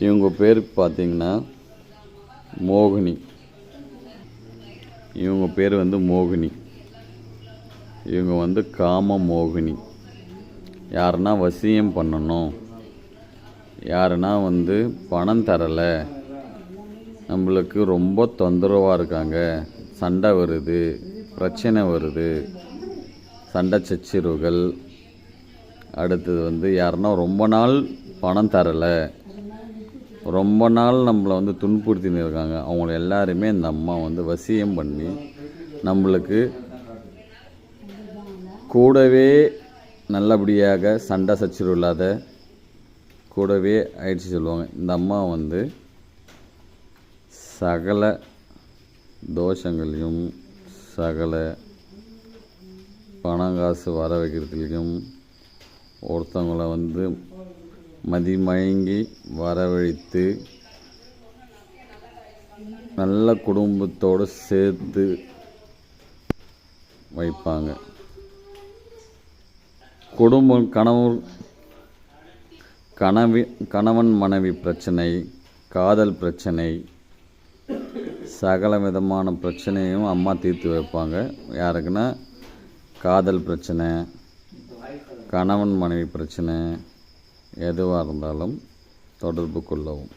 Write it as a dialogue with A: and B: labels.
A: இவங்க பேர் பார்த்தீங்கன்னா மோகினி. இவங்க பேர் வந்து மோகினி. இவங்க வந்து காம மோகினி. யாருன்னா வசியம் பண்ணணும். யாருன்னா வந்து பணம் தரலை. நம்மளுக்கு ரொம்ப தொந்தரவாக இருக்காங்க. சண்டை வருது பிரச்சனை வருது. சண்டை சச்சிறுகள் அடுத்தது வந்து யாருன்னா ரொம்ப நாள் பணம் தரலை. ரொம்ப நாள் நம்மளை வந்து துன்புறுத்தின்னு இருக்காங்க. அவங்கள எல்லாருமே இந்த அம்மா வந்து வசியம் பண்ணி நம்மளுக்கு கூடவே நல்லபடியாக சண்டை சச்சரவு இல்லாத கூடவே ஆயிடுச்சு சொல்லுவாங்க. இந்த அம்மா வந்து சகல தோஷங்களையும் சகல பணம் காசு வர வைக்கிறதுலையும் ஒருத்தவங்கள வந்து மதிமயங்கி வரவழைத்து நல்ல குடும்பத்தோடு சேர்த்து வைப்பாங்க. குடும்பம் கணவன் கணவி கணவன் மனைவி பிரச்சனை காதல் பிரச்சனை சகல விதமான பிரச்சனையும் அம்மா தீர்த்து வைப்பாங்க. யாருக்குன்னா காதல் பிரச்சனை கணவன் மனைவி பிரச்சனை எதுவாக இருந்தாலும் தொடர்பு கொள்ளவும்